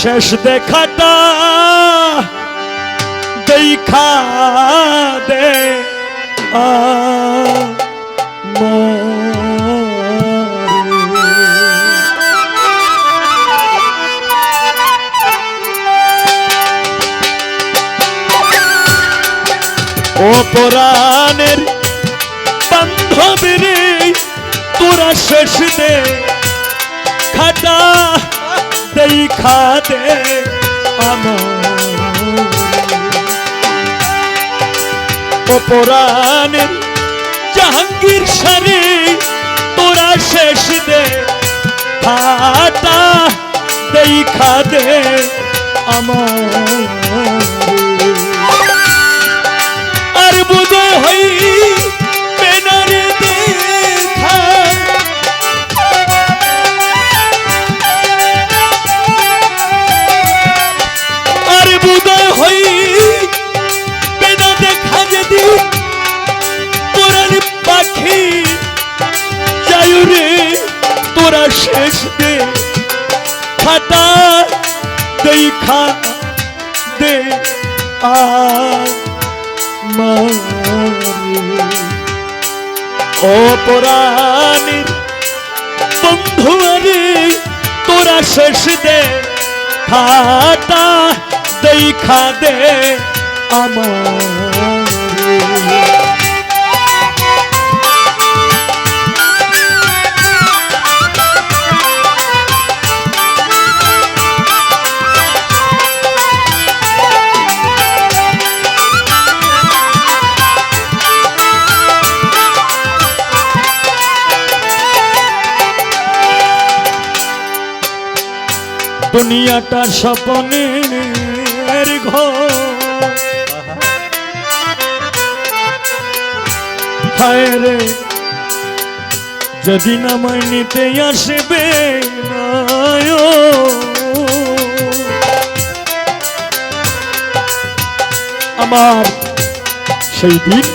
শেষ দেখাটা দেখা দে। ও পরাণের বান্ধবী তোরা শেষ দে খাটা দেখা দে অপরাণের জাহাঙ্গীর সারি তোরা শেষ দে। দেখা দে আমার। তোরা শেষ দে খাটা দেখা দে আর ও পরাণীর বন্ধু আরে, তোরা শেষ দে খাটা দেখা দে আমার। দুনিয়াটা স্বপনের ঘর। রে যদি নামায় নিতে আসবে আমার সেই দিন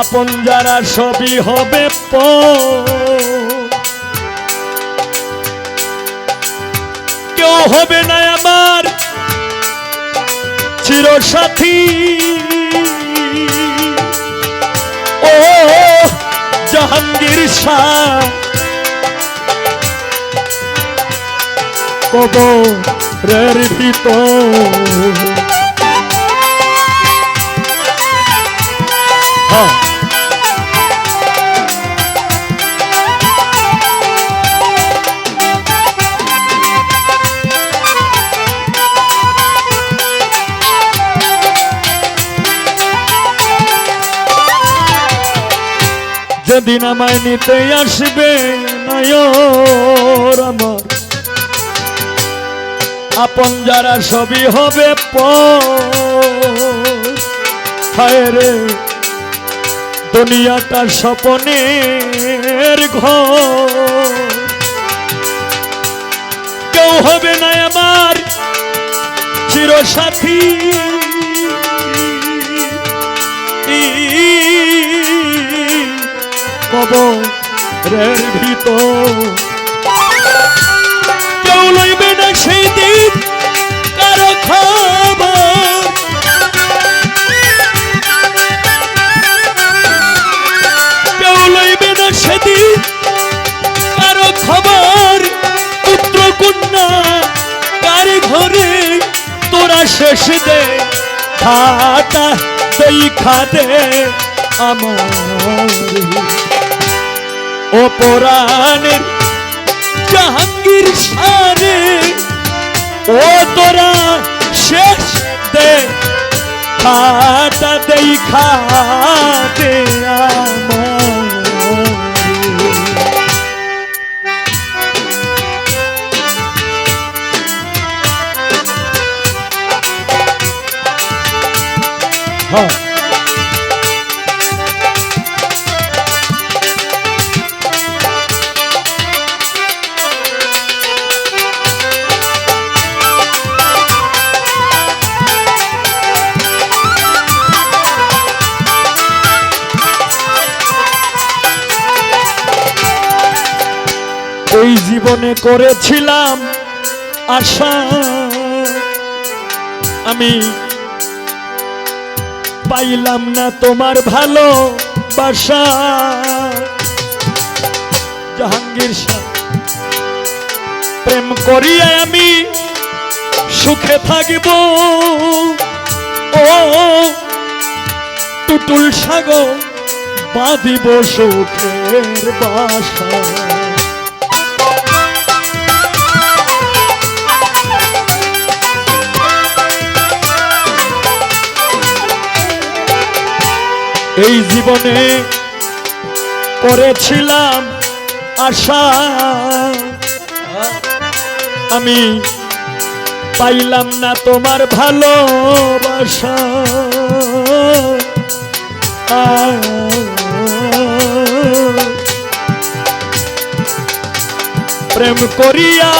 আপন যারা সবই হবে পর। কেউ হবে না আমার। চিরসাথী। ও জাহাঙ্গীর শাহ। কবরের ভিতর। হ্যাঁ। যেদিন আমায় নিতে আসবে নয়র আমার। আপন যারা সবই হবে পায় রে দুনিয়াটা স্বপনের ঘর। কেউ হবে না আমার চিরসাথী। কবরের ভিতর। কেউ লইবে না সেই দিন কারও খবর। কেউ লইবে না সেদিন কারও খবর। পুত্র কন্যা কার ঘরে তোরা শেষ দে খাটা দেখা দে, আমার ও পরাণের জাহাঙ্গীর সারে ও তোরা শেষ দে খাটা দেখা জীবনে করেছিলাম আশা। আমি পাইলাম না তোমার ভালো বাসা জাহাঙ্গীর শাহ প্রেম করিয়া আমি সুখে থাকিব। ও টুটুল সাগর বাঁধিব সুখের বাসা। এই জীবনে করেছিলাম আশা। আমি পাইলাম না তোমার ভালোবাসা। প্রেম করিয়া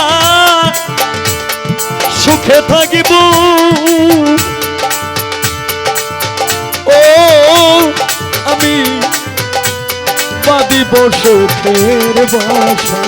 সুখে থাকিব। আমি বাদিব সুখের বাসা।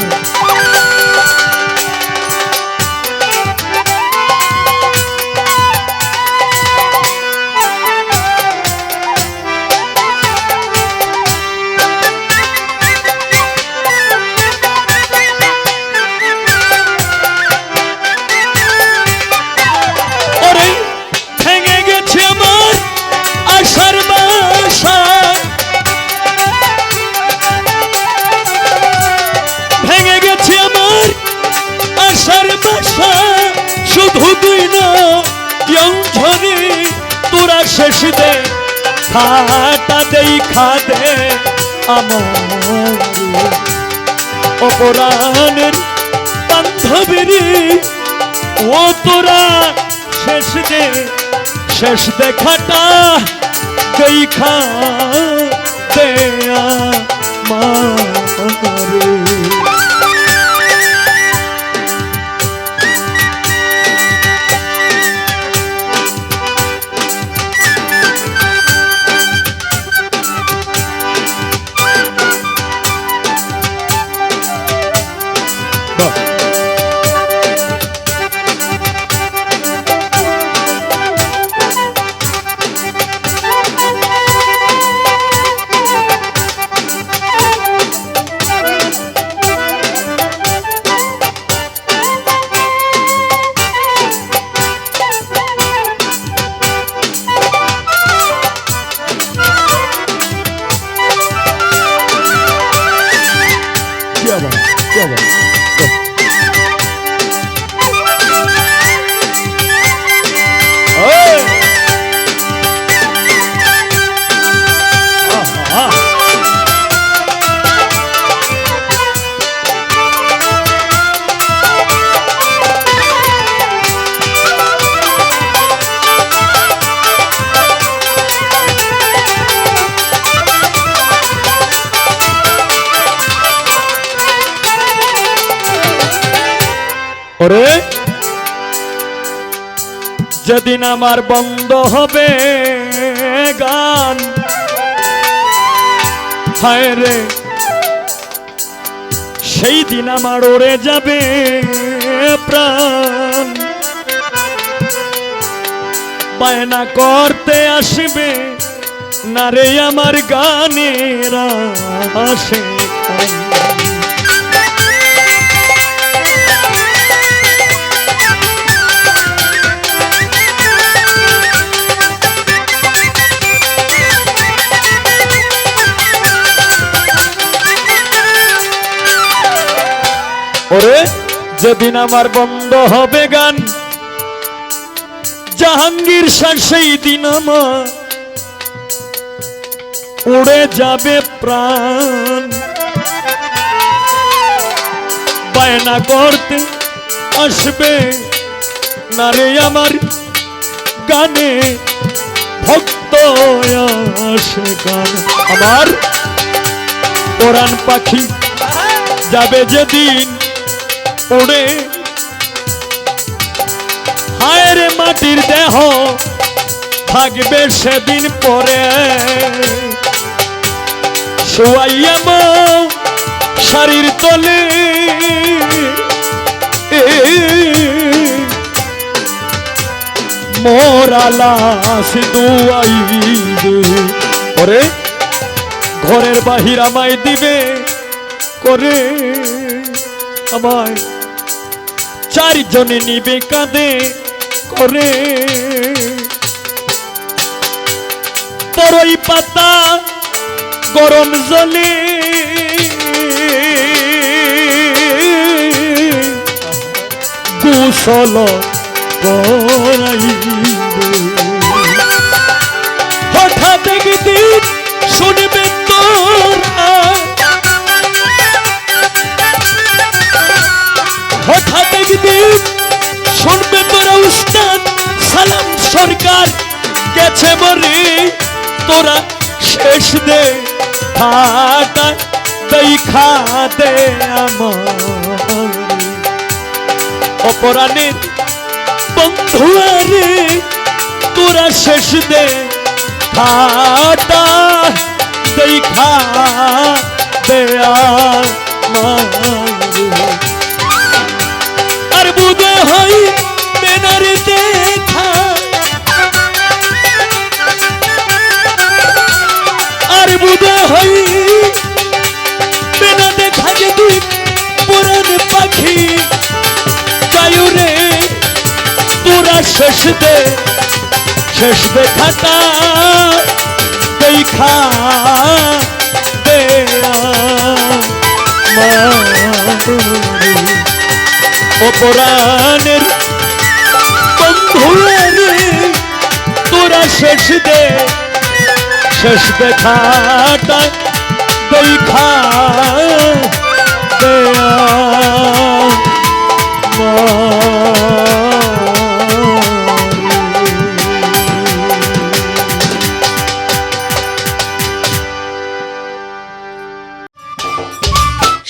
ঝরে তোরা শেষ দে খাটা দেই খাদে, আমার অপরাণের বান্ধবীরে, ও তোরা শেষ দে শেষ দেখাটা দেখা দেয়া মারে क्या ওরে। যেদিন আমার বন্ধ হবে গান, হায় রে, সেই দিন আমার ওরে যাবে প্রাণ। বায়না করতে আসবে, না রে আমার গানের আসে ওরে, যেদিন আমার বন্ধ হবে গান, জাহাঙ্গীর শাহ সেই দিন আমার উড়ে যাবে প্রাণ। বায়না করতে আসবে না রে আমার গানে, ভক্ত গান। আমার পরাণ পাখি যাবে যেদিন উড়ে হায়ের মাটির দেহ থাকবে সেদিন পরে। মৌ শাড়ির তলে। মোরালা সিধুয়াইবে ওরে ঘরের বাহির আমায় দিবে, করে আমায় চারজনে নিবে কাঁদে করে। বড়ই পাতা গরম জলে। কুশল হঠাৎ একদিন শুনবে একদিন শুনবে তোরা উস্তাদ? সালাম সরকার গেছে মরে তোরা শেষ দে খাটা দেখা দে আমার। অপরাণের বন্ধু আরে, তোরা শেষ দে খাটা দেখা দে আমার। বুধে হই মেনারে দেখা আর বুধে হই মেনা দেখা যে তুই পুরান পাখি। বায়ুরে তোরা শেষ দে শেষ দেখাটা অপরাণের বন্ধুরে তোরা শেষ দে শেষ দেখাটা দেখা দেয়া